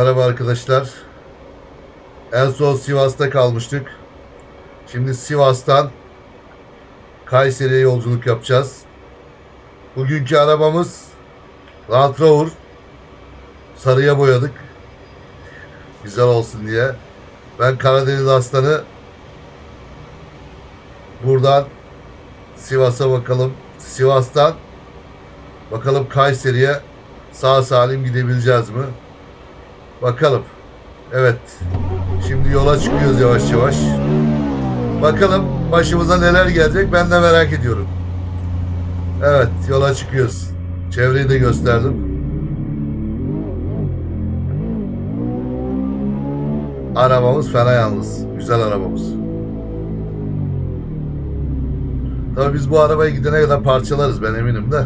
Merhaba arkadaşlar. En son Sivas'ta kalmıştık. Şimdi Sivas'tan Kayseri'ye yolculuk yapacağız. Bugünkü arabamız Land Rover. Sarıya boyadık. Güzel olsun diye. Ben Karadeniz aslanı buradan Sivas'a bakalım. Sivas'tan bakalım Kayseri'ye sağ salim gidebileceğiz mi? Bakalım. Evet. Şimdi yola çıkıyoruz yavaş yavaş. Bakalım başımıza neler gelecek ben de merak ediyorum. Evet yola çıkıyoruz. Çevreyi de gösterdim. Arabamız fena yalnız. Güzel arabamız. Tabii biz bu arabayı gidene kadar parçalarız ben eminim de.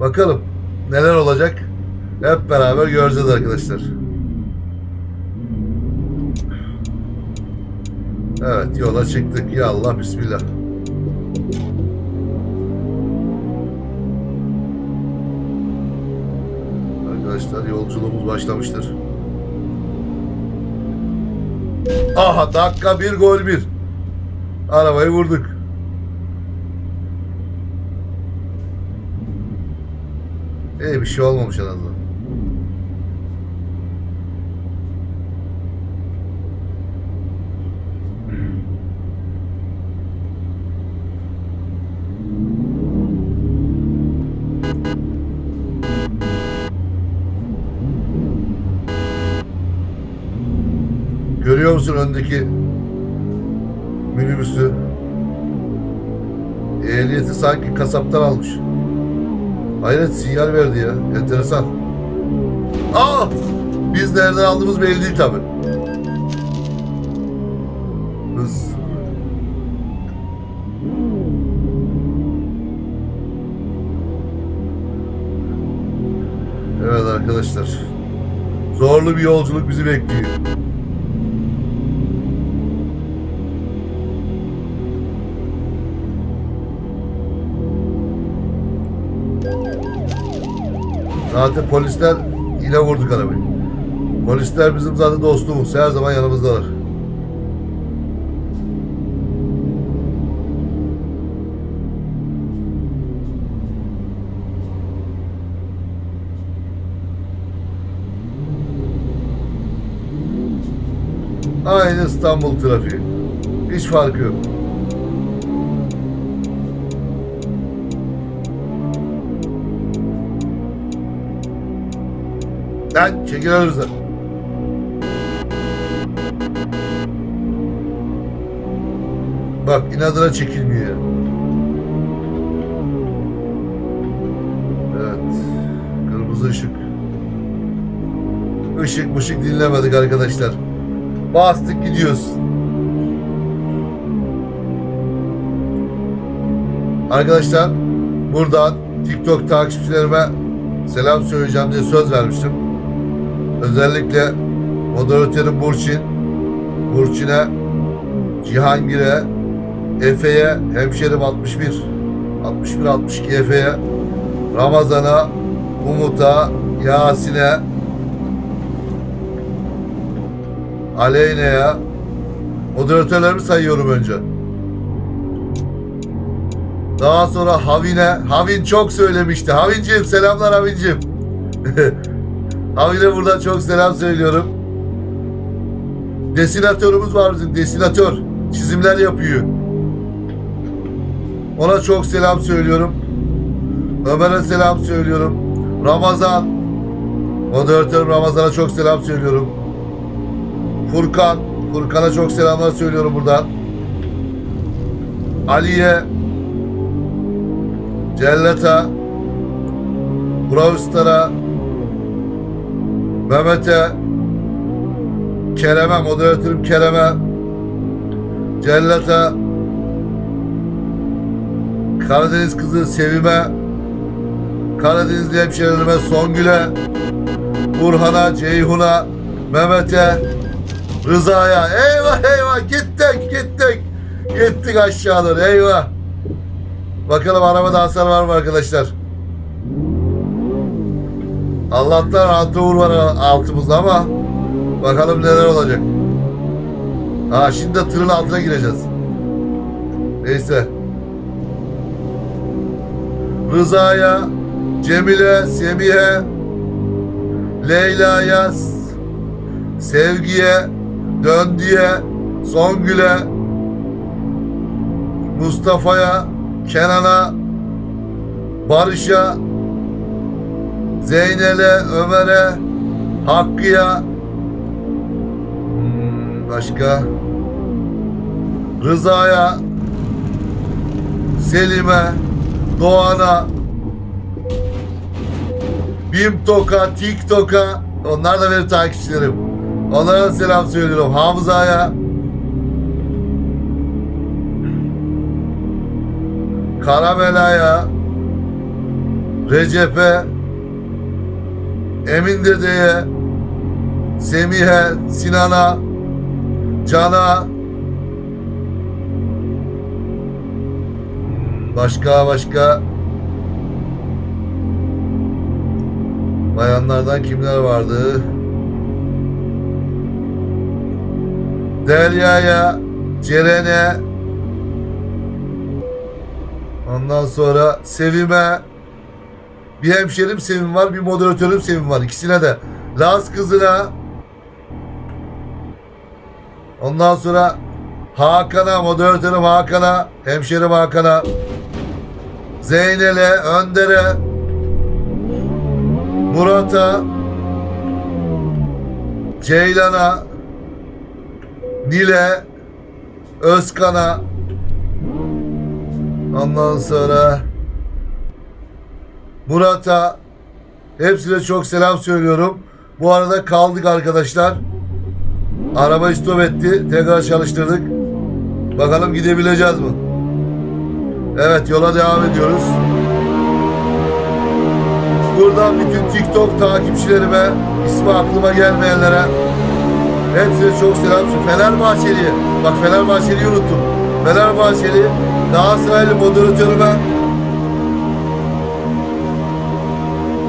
Bakalım neler olacak. Hep beraber göreceğiz arkadaşlar. Evet yola çıktık. Ya Allah bismillah. Arkadaşlar yolculuğumuz başlamıştır. Aha dakika bir gol bir. Arabayı vurduk. İyi bir şey olmamış en azından. Görüyor musun öndeki minibüsü? Ehliyeti sanki kasaptan almış. Hayret sinyal verdi ya. Enteresan. Aa! Biz nereden aldığımız belli değil tabi. Hız. Evet arkadaşlar. Zorlu bir yolculuk bizi bekliyor. Zaten polisler yine vurduk arabayı. Polisler bizim zaten dostumuz. Her zaman yanımızdalar. Aynı İstanbul trafiği. Hiç farkı yok. Lan çekil önümüzden. Bak inadına çekilmiyor. Evet. Kırmızı ışık. Işık mışık dinlemedik arkadaşlar. Bastık gidiyoruz. Arkadaşlar buradan TikTok takipçilerime selam söyleyeceğim diye söz vermiştim. Özellikle moderatörüm Burçin, Burçin'e, Cihangir'e, Efe'ye, hemşerim 61, 61 62 Efe'ye, Ramazan'a, Umut'a, Yasin'e, Aleyne'ye, moderatörlerimi sayıyorum önce. Daha sonra Havin'e, Havin çok söylemişti. Havincim selamlar Havincim. Havin'e buradan çok selam söylüyorum. Desinatörümüz var bizim, desinatör. Çizimler yapıyor. Ona çok selam söylüyorum. Ömer'e selam söylüyorum. Ramazan. Moderatörüm Ramazan'a çok selam söylüyorum. Furkan. Furkan'a çok selamlar söylüyorum buradan. Ali'ye. Cellat'a. Bravustar'a. Mehmet'e. Kerem'e, moderatörüm Kerem'e. Cellat'a. Karadeniz kızı Sevim'e. Karadenizli hemşehrilerime Songül'e. Burhan'a, Ceyhun'a, Mehmet'e, Rıza'ya. Eyvah eyvah gittik gittik. Gittik aşağılara eyvah. Bakalım arabada hasar var mı arkadaşlar? Allah'tan randevu var altımızda ama bakalım neler olacak. Ha şimdi de tırın altına gireceğiz. Neyse. Rıza'ya, Cemile, Semihe, Leyla'ya, Sevgi'ye, Döndü'ye, Songül'e, Mustafa'ya, Kenan'a, Barış'a, Zeynel'e, Ömer'e, Hakkı'ya, hmm, başka, Rıza'ya, Selim'e, Doğan'a, Bimtok'a, TikTok'a, onlar da benim takipçilerim. Onlara selam söylüyorum. Hamza'ya, Karamela'ya, Recep'e, Emin Dede'ye, Semih'e, Sinan'a, Can'a, başka başka. Bayanlardan kimler vardı? Derya'ya, Ceren'e, ondan sonra Sevim'e, bir hemşerim Sevim var, bir moderatörüm Sevim var. İkisine de. Laz kızına, ondan sonra Hakan'a, moderatörüm Hakan'a, hemşerim Hakan'a, Zeynel'e, Önder'e, Murat'a, Ceylan'a, Nil'e, Özkan'a, ondan sonra Murat'a, hepsine çok selam söylüyorum. Bu arada kaldık arkadaşlar. Araba stop etti. Tekrar çalıştırdık. Bakalım gidebileceğiz mi? Evet yola devam ediyoruz. Buradan bütün TikTok takipçilerime, ismi aklıma gelmeyenlere hepsine çok selam söylüyorum. Fenerbahçeli'ye, bak Fenerbahçeli'yi unuttum. Fenerbahçeli, Galatasaraylı moderatörüme,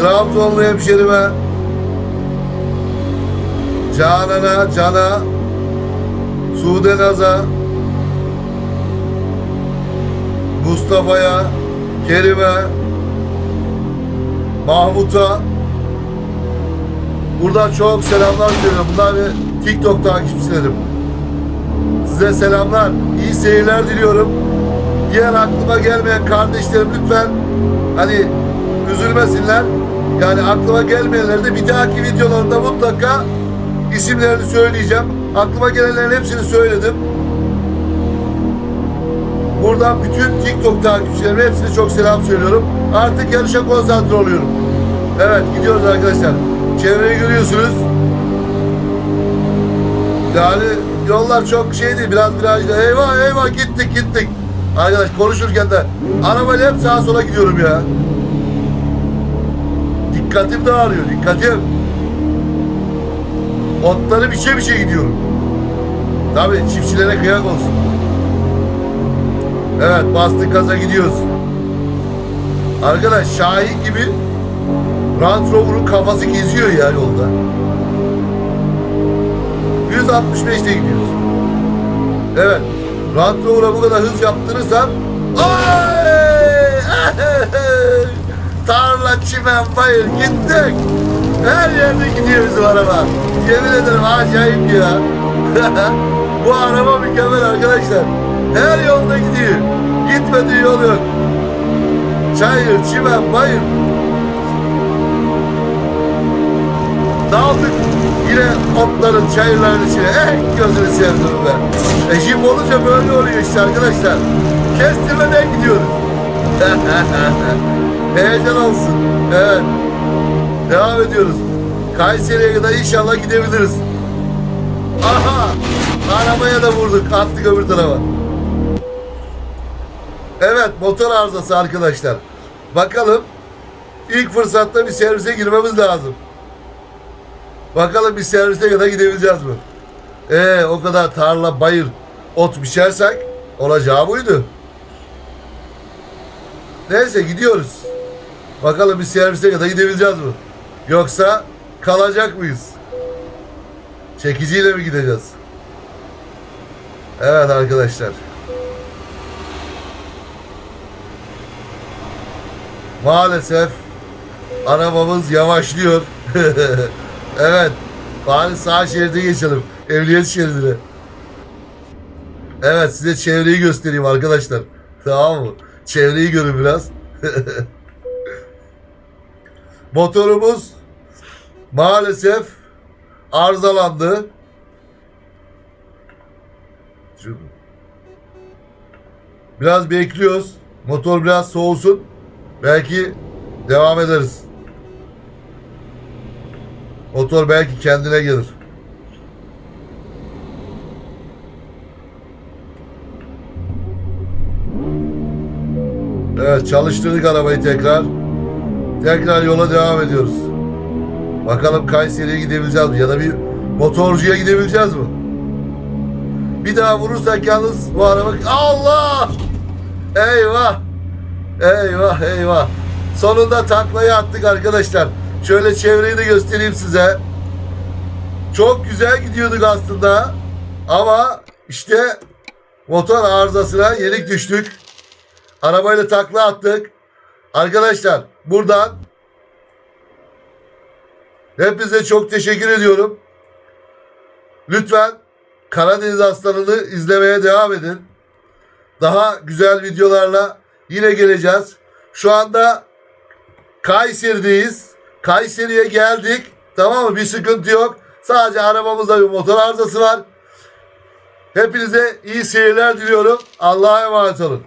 Trabzonlu hemşerime, Canan'a, Can'a, Sude Naz'a, Mustafa'ya, Kerim'e, Mahmut'a buradan çok selamlar söylüyorum. Bunlar bir TikTok takipçilerim. Size selamlar. iyi seyirler diliyorum. Diğer aklıma gelmeyen kardeşlerim lütfen hani üzülmesinler. Yani aklıma gelmeyenleri de bir dahaki videolarında mutlaka isimlerini söyleyeceğim. Aklıma gelenlerin hepsini söyledim. Buradan bütün TikTok takipçilerime hepsine çok selam söylüyorum. Artık yarışa konsantre oluyorum. Evet gidiyoruz arkadaşlar. Çevreyi görüyorsunuz. Yani yollar çok şey değil. Biraz virajlı. Eyvah eyvah gittik gittik. Arkadaş konuşurken de arabayla hep sağa sola gidiyorum ya. Dikkatim dağılıyor. Dikkatim. Otları biçe biçe gidiyorum. Tabii çiftçilere kıyak olsun. Evet bastık gaza gidiyoruz. Arkadaş Şahin gibi Range Rover'un kafası geziyor ya yolda. 165'te gidiyoruz. Evet. Range Rover'a bu kadar hız yaptırırsam Ay! Tarla, çimen, bayır gittik. Her yerde gidiyor bizim araba. Yemin ederim acayip ya. bu araba mükemmel arkadaşlar. Her yolda gidiyor. Gitmediği yol yok. Çayır, çimen, bayır. Daldık yine otların, çayırların içine. Eh gözünü sevdim be. E jip olunca böyle oluyor işte arkadaşlar. Kestirmeden gidiyoruz. Heyecan olsun. Evet. Devam ediyoruz. Kayseri'ye kadar inşallah gidebiliriz. Aha! Arabaya da vurduk. Attık öbür tarafa. Evet motor arızası arkadaşlar. Bakalım ilk fırsatta bir servise girmemiz lazım. Bakalım bir servise kadar gidebileceğiz mi? Ee o kadar tarla, bayır, ot biçersek olacağı buydu. Neyse gidiyoruz. Bakalım bir servise kadar gidebileceğiz mi? Yoksa kalacak mıyız? Çekiciyle mi gideceğiz? Evet arkadaşlar. Maalesef arabamız yavaşlıyor. evet. Bari sağ şeride geçelim. Emniyet şeridine. Evet size çevreyi göstereyim arkadaşlar. Tamam mı? Çevreyi görün biraz. Motorumuz maalesef arızalandı. Biraz bekliyoruz. Motor biraz soğusun. Belki devam ederiz. Motor belki kendine gelir. Evet çalıştırdık arabayı tekrar. Tekrar yola devam ediyoruz. Bakalım Kayseri'ye gidebileceğiz mi? Ya da bir motorcuya gidebileceğiz mi? Bir daha vurursak yalnız bu araba... Allah! Eyvah! Eyvah eyvah. Sonunda taklayı attık arkadaşlar. Şöyle çevreyi de göstereyim size. Çok güzel gidiyorduk aslında. Ama işte motor arızasına yenik düştük. Arabayla takla attık. Arkadaşlar buradan hepinize çok teşekkür ediyorum. Lütfen Karadeniz Aslanı'nı izlemeye devam edin. Daha güzel videolarla yine geleceğiz. Şu anda Kayseri'deyiz. Kayseri'ye geldik. Tamam mı? Bir sıkıntı yok. Sadece arabamızda bir motor arızası var. Hepinize iyi seyirler diliyorum. Allah'a emanet olun.